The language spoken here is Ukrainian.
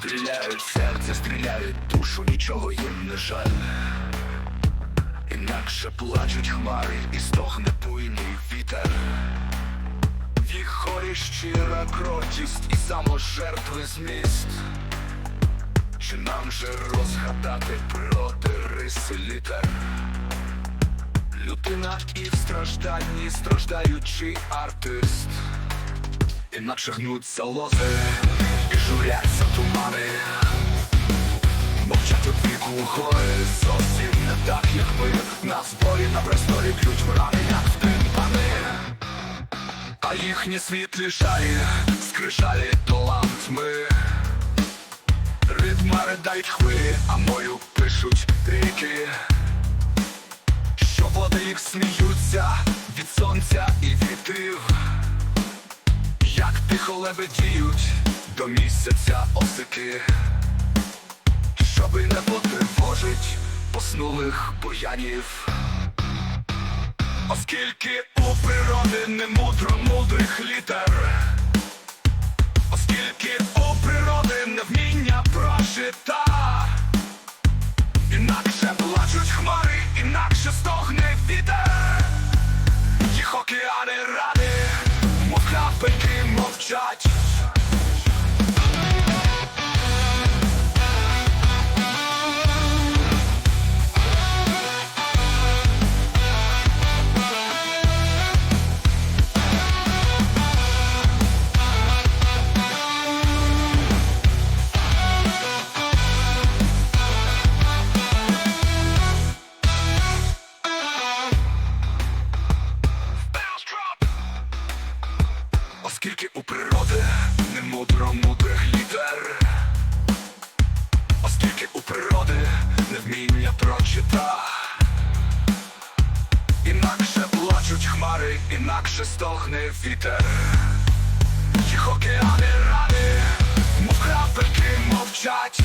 стріляють, серце стріляють, душу нічого їм не жаль. Інакше плачуть хмари і стогне буйний вітер. Їх хорі щира кротість і саможертви зміст. Чи нам же розгадати природи риси літер? Людина і в стражданні страждаючий артист. Інакше гнуться лози і журяться тумани. Мовчать у віку гори. Зовсім не так, як ми. На зборі на престолі б'ють врани, як в тимпани. А їхні світлі шарі скрижалі талант ми Ритма ридають хвилі, а мою пишуть ріки Що води їх сміються від сонця і вітрів Як тихо лебедіють до місяця осики. Щоби не потривожить поснулих буянів Оскільки у природи не мудро мудрих літер. Оскільки у природи не вміння прожита. Інакше плачуть хмари, інакше стогне вітер. Їх океани ради, мов мовчать Оскільки у природи не мудро мудрих літер Оскільки у природи не вміння прочита. Інакше плачуть хмари, інакше стогне вітер. Їх океани рани, мов крапельки мовчать